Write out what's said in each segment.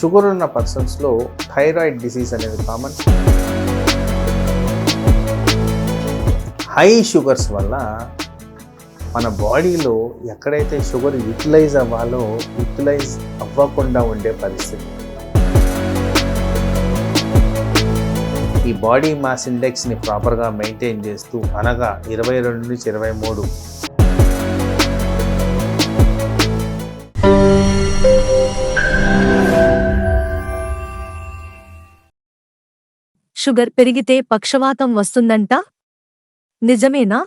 Sugar ఉన్న పర్సన్స్లో thyroid disease అనేది కామన్. హై షుగర్స్ వల్ల మన బాడీలో ఎక్కడైతే షుగర్ యూటిలైజ్ అవ్వాలో యూటిలైజ్ అవ్వకుండా ఉండే పరిస్థితి. ఈ బాడీ మాస్ ఇండెక్స్ని ప్రాపర్గా మెయింటైన్ చేస్తూ అనగా ఇరవై రెండు నుంచి ఇరవై మూడు షుగర్ పెరిగితే పక్షవాతం వస్తుందంట? నిజమేనా?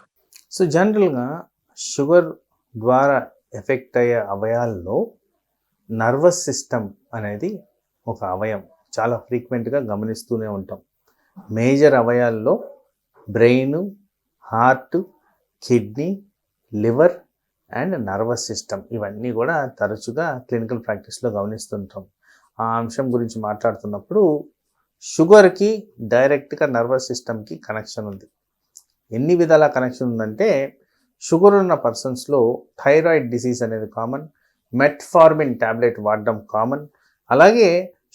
సో జనరల్గా షుగర్ ద్వారా ఎఫెక్ట్ అయ్యే అవయాల్లో నర్వస్ సిస్టమ్ అనేది ఒక అవయం. చాలా ఫ్రీక్వెంట్గా గమనిస్తూనే ఉంటాం. Major అవయాల్లో brain heart kidney liver and nervous system ఇవన్నీ కూడా తరచుగా క్లినికల్ ప్రాక్టీస్లో గమనిస్తుంటాం. ఆ అంశం గురించి మాట్లాడుతున్నప్పుడు షుగర్కి డైరెక్ట్గా నర్వస్ సిస్టమ్కి కనెక్షన్ ఉంది. ఎన్ని విధాల కనెక్షన్ ఉందంటే షుగర్ ఉన్న పర్సన్స్లో థైరాయిడ్ డిసీజ్ అనేది కామన్ మెట్ఫార్మిన్ ట్యాబ్లెట్ వాడడం కామన్ అలాగే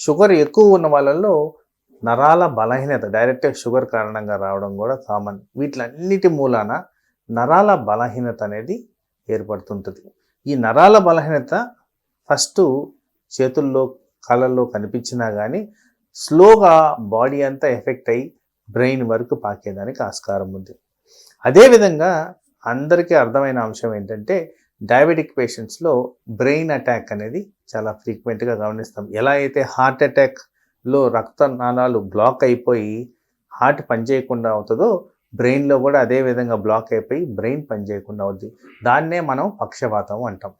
షుగర్ ఎక్కువ ఉన్న వాళ్ళల్లో నరాల బలహీనత డైరెక్ట్గా షుగర్ కారణంగా రావడం కూడా కామన్. వీటిలన్నిటి మూలాన నరాల బలహీనత అనేది ఏర్పడుతుంటుంది. ఈ నరాల బలహీనత ఫస్ట్ చేతుల్లో కళ్ళల్లో కనిపించినా కానీ స్లోగా బాడీ అంతా ఎఫెక్ట్ అయ్యి బ్రెయిన్ వరకు పాకేదానికి ఆస్కారం ఉంది. అదేవిధంగా అందరికీ అర్థమైన అంశం ఏంటంటే డయాబెటిక్ పేషెంట్స్లో బ్రెయిన్ అటాక్ అనేది చాలా ఫ్రీక్వెంట్గా గమనిస్తాం. ఎలా అయితే హార్ట్ అటాక్లో రక్తనాళాలు బ్లాక్ అయిపోయి హార్ట్ పనిచేయకుండా అవుతుందో బ్రెయిన్లో కూడా అదే విధంగా బ్లాక్ అయిపోయి బ్రెయిన్ పనిచేయకుండా అవుద్ది. దాన్నే మనం పక్షవాతం అంటాం.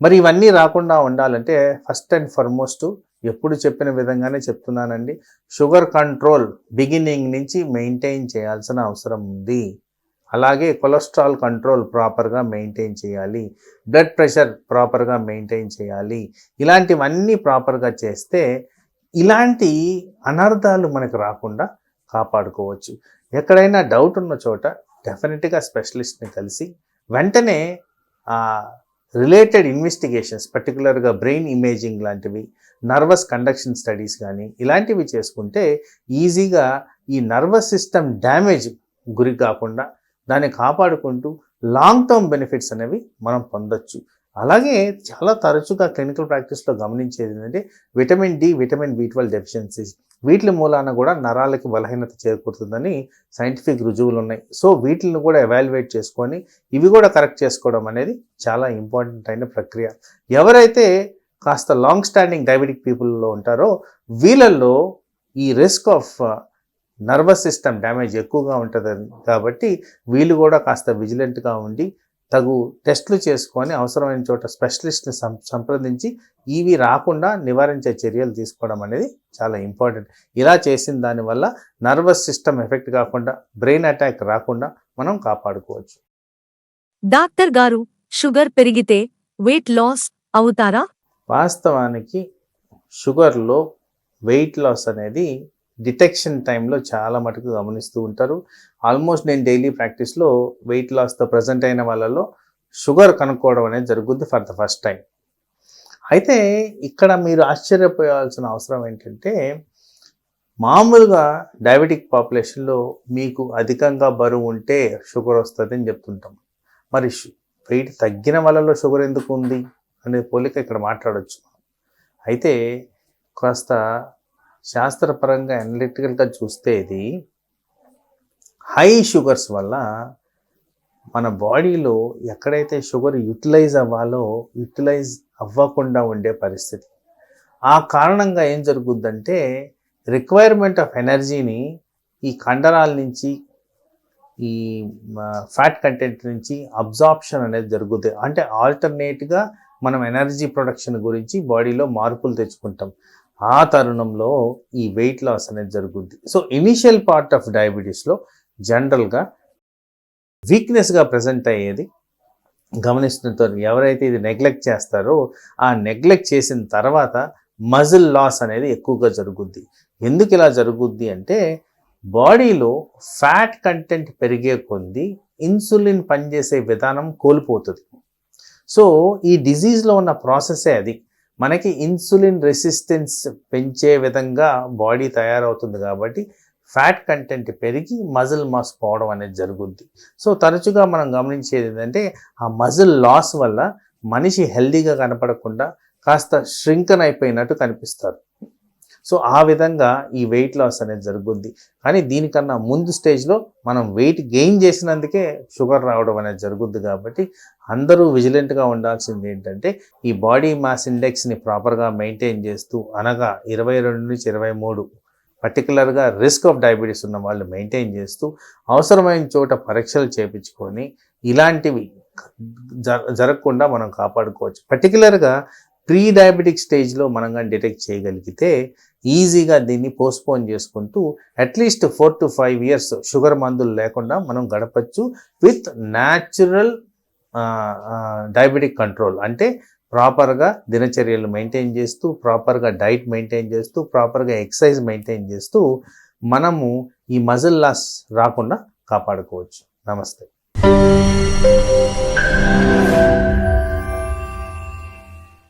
మరి ఇవన్నీ రాకుండా ఉండాలంటే ఫస్ట్ అండ్ ఫార్మోస్ట్ ఎప్పుడు చెప్పిన విధంగానే చెప్తున్నానండి. షుగర్ కంట్రోల్ బిగినింగ్ నుంచి మెయింటైన్ చేయాల్సిన అవసరం ఉంది. అలాగే కొలెస్ట్రాల్ కంట్రోల్ ప్రాపర్గా మెయింటైన్ చేయాలి. బ్లడ్ ప్రెషర్ ప్రాపర్గా మెయింటైన్ చేయాలి. ఇలాంటివన్నీ ప్రాపర్గా చేస్తే ఇలాంటి అనర్థాలు మనకు రాకుండా కాపాడుకోవచ్చు. ఎక్కడైనా డౌట్ ఉన్న చోట డెఫినెట్గా స్పెషలిస్ట్ని కలిసి వెంటనే రిలేటెడ్ ఇన్వెస్టిగేషన్స్ పర్టికులర్గా బ్రెయిన్ ఇమేజింగ్ లాంటివి నర్వస్ కండక్షన్ స్టడీస్ కానీ ఇలాంటివి చేసుకుంటే ఈజీగా ఈ నర్వస్ సిస్టమ్ డ్యామేజ్ గురి కాకుండా దాన్ని కాపాడుకుంటూ లాంగ్ టర్మ్ బెనిఫిట్స్ అనేవి మనం పొందొచ్చు. అలాగే చాలా తరచుగా క్లినికల్ ప్రాక్టీస్లో గమనించేది ఏంటంటే vitamin D vitamin B twelve deficiencies వీటి మూలాన కూడా నరాలకి బలహీనత చేకూరుతుందని సైంటిఫిక్ రుజువులు ఉన్నాయి. సో వీటిని కూడా ఎవాల్యుయేట్ చేసుకొని ఇవి కూడా కరెక్ట్ చేసుకోవడం అనేది చాలా ఇంపార్టెంట్ అయిన ప్రక్రియ. ఎవరైతే కాస్త లాంగ్ స్టాండింగ్ డయాబెటిక్ పీపుల్లో ఉంటారో వీళ్ళల్లో ఈ risk of nervous system damage ఎక్కువగా ఉంటుంది కాబట్టి వీళ్ళు కూడా కాస్త విజిలెంట్గా ఉండి తగు టెస్టులు చేసుకొని అవసరమైన చోట స్పెషలిస్ట్ని సంప్రదించి ఇవి రాకుండా నివారించే చర్యలు తీసుకోవడం అనేది చాలా ఇంపార్టెంట్. ఇలా చేసిన దానివల్ల నర్వస్ సిస్టమ్ ఎఫెక్ట్ కాకుండా బ్రెయిన్ అటాక్ రాకుండా మనం కాపాడుకోవచ్చు. డాక్టర్ గారు షుగర్ పెరిగితే వెయిట్ లాస్ అవుతారా? వాస్తవానికి షుగర్లో వెయిట్ లాస్ అనేది డిటెక్షన్ టైంలో చాలా మటుకు గమనిస్తూ ఉంటారు. ఆల్మోస్ట్ నేను డైలీ ప్రాక్టీస్లో వెయిట్ లాస్తో ప్రజెంట్ అయిన వాళ్ళలో షుగర్ కనుక్కోవడం అనేది జరుగుద్ది ఫర్ ద ఫస్ట్ టైం. అయితే ఇక్కడ మీరు ఆశ్చర్యపోయాల్సిన అవసరం ఏంటంటే మామూలుగా డయాబెటిక్ పాపులేషన్లో మీకు అధికంగా బరువు ఉంటే షుగర్ వస్తుంది అని చెప్తుంటాం. మరి వెయిట్ తగ్గిన వాళ్ళలో షుగర్ ఎందుకు ఉంది అనే పోలిక ఇక్కడ మాట్లాడొచ్చు. అయితే కాస్త శాస్త్రపరంగా అనలిటికల్గా చూస్తే ఇది హై షుగర్స్ వల్ల మన బాడీలో ఎక్కడైతే షుగర్ యూటిలైజ్ అవ్వాలో యూటిలైజ్ అవ్వకుండా ఉండే పరిస్థితి. ఆ కారణంగా ఏం జరుగుద్దంటే రిక్వైర్మెంట్ ఆఫ్ ఎనర్జీని ఈ కండరాల నుంచి ఈ ఫ్యాట్ కంటెంట్ నుంచి అబ్జార్ప్షన్ అనేది జరుగుతుంది అంటే ఆల్టర్నేట్గా మనం ఎనర్జీ ప్రొడక్షన్ గురించి బాడీలో మార్పులు తెచ్చుకుంటాం. ఆ తరుణంలో ఈ వెయిట్ లాస్ అనేది జరుగుద్ది. సో ఇనిషియల్ పార్ట్ ఆఫ్ డయాబెటీస్లో జనరల్గా వీక్నెస్గా ప్రజెంట్ అయ్యేది గమనిస్తుంటారు ఎవరైతే ఇది నెగ్లెక్ట్ చేస్తారో ఆ నెగ్లెక్ట్ చేసిన తర్వాత మజిల్ లాస్ అనేది ఎక్కువగా జరుగుద్ది. ఎందుకు ఇలా జరుగుద్ది అంటే బాడీలో ఫ్యాట్ కంటెంట్ పెరిగే కొద్దీ ఇన్సులిన్ పనిచేసే విధానం కోల్పోతుంది. సో ఈ డిజీజ్లో ఉన్న ప్రాసెసే అది. మనకి ఇన్సులిన్ రెసిస్టెన్స్ పెంచే విధంగా బాడీ తయారవుతుంది కాబట్టి ఫ్యాట్ కంటెంట్ పెరిగి మజిల్ మాస్ పోవడం అనేది జరుగుద్ది. సో తరచుగా మనం గమనించేది ఏంటంటే ఆ మజిల్ లాస్ వల్ల మనిషి హెల్దీగా కనపడకుండా కాస్త శ్రింకన్ అయిపోయినట్టు కనిపిస్తారు. సో ఆ విధంగా ఈ వెయిట్ లాస్ అనేది జరుగుద్ది. కానీ దీనికన్నా ముందు స్టేజ్లో మనం వెయిట్ గెయిన్ చేసినందుకే షుగర్ రావడం అనేది జరుగుద్ది కాబట్టి అందరూ విజిలెంట్గా ఉండాల్సింది ఏంటంటే ఈ బాడీ మాస్ ఇండెక్స్ని ప్రాపర్గా మెయింటైన్ చేస్తూ అనగా ఇరవై రెండు నుంచి ఇరవై మూడు పర్టికులర్గా రిస్క్ ఆఫ్ డయాబెటీస్ ఉన్న వాళ్ళు మెయింటైన్ చేస్తూ అవసరమైన చోట పరీక్షలు చేపించుకొని ఇలాంటివి జర జరగకుండా మనం కాపాడుకోవచ్చు. పర్టికులర్గా ప్రీ డయాబెటిక్ స్టేజ్లో మనం కానీ డిటెక్ట్ చేయగలిగితే ఈజీగా దీన్ని పోస్ట్పోన్ చేసుకుంటూ at least four to five years sugar మందులు లేకుండా మనం గడపచ్చు విత్ న్యాచురల్ డయాబెటిక్ కంట్రోల్ అంటే ప్రాపర్గా దినచర్యలు మెయింటైన్ చేస్తూ ప్రాపర్గా డైట్ మెయింటైన్ చేస్తూ ప్రాపర్గా ఎక్సర్సైజ్ మెయింటైన్ చేస్తూ మనము ఈ మజిల్ లాస్ రాకుండా కాపాడుకోవచ్చు. నమస్తే.